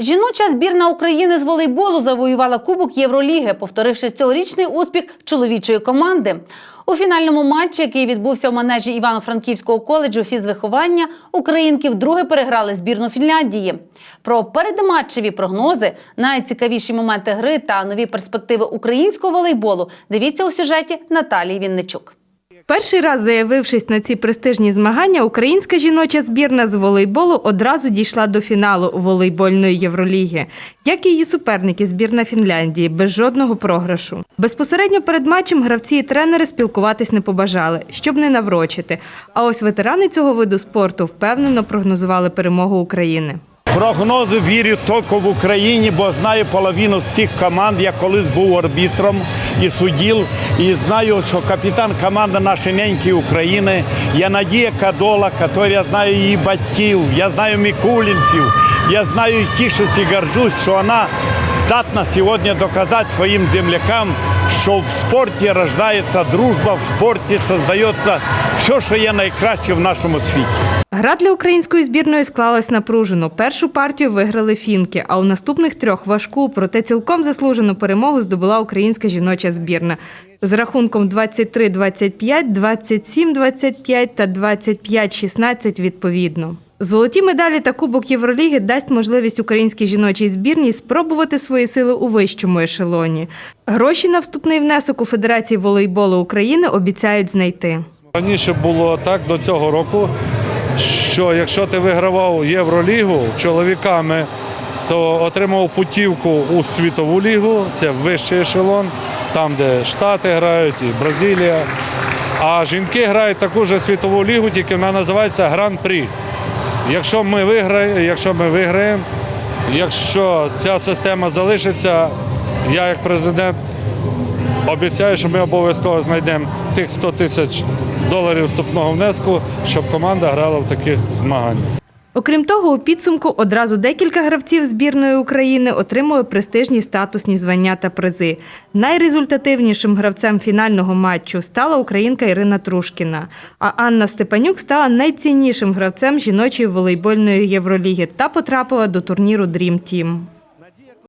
Жіноча збірна України з волейболу завоювала Кубок Євроліги, повторивши цьогорічний успіх чоловічої команди. У фінальному матчі, який відбувся в манежі Івано-Франківського коледжу фізвиховання, українки вдруге переграли збірну Фінляндії. Про передматчеві прогнози, найцікавіші моменти гри та нові перспективи українського волейболу дивіться у сюжеті Наталії Вінничук. Перший раз заявившись на ці престижні змагання, українська жіноча збірна з волейболу одразу дійшла до фіналу волейбольної Євроліги. Як і її суперники, збірна Фінляндії, без жодного програшу. Безпосередньо перед матчем гравці і тренери спілкуватись не побажали, щоб не наврочити. А ось ветерани цього виду спорту впевнено прогнозували перемогу України. Прогнози вірю тільки в Україні, бо знаю половину з цих команд. Я колись був арбітром і суддів, і знаю, що капітан команди нашої неньки України. Є Надія Кадола, яка я знаю її батьків, я знаю Мікулінців, я знаю і тішусь і горжусь, що вона здатна сьогодні доказати своїм землякам, що в спорті рождається дружба, в спорті створюється все, що є найкраще в нашому світі. Гра для української збірної склалась напружено. Першу партію виграли фінки, а у наступних трьох важку, проте цілком заслужену перемогу здобула українська жіноча збірна. З рахунком 23-25, 27-25 та 25-16 відповідно. Золоті медалі та Кубок Євроліги дасть можливість українській жіночій збірній спробувати свої сили у вищому ешелоні. Гроші на вступний внесок у Федерації волейболу України обіцяють знайти. Раніше було так до цього року, що якщо ти вигравав Євролігу чоловіками, то отримав путівку у світову лігу, це вищий ешелон, там, де Штати грають, і Бразилія. А жінки грають таку ж світову лігу, тільки вона називається Гран-прі. Якщо ми виграємо, якщо ми виграємо, якщо ця система залишиться, я як президент Обіцяю, що ми обов'язково знайдемо тих 100 тисяч доларів вступного внеску, щоб команда грала в таких змаганнях. Окрім того, у підсумку одразу декілька гравців збірної України отримали престижні статусні звання та призи. Найрезультативнішим гравцем фінального матчу стала українка Ірина Трушкіна. А Анна Степанюк стала найціннішим гравцем жіночої волейбольної євроліги та потрапила до турніру Dream Team.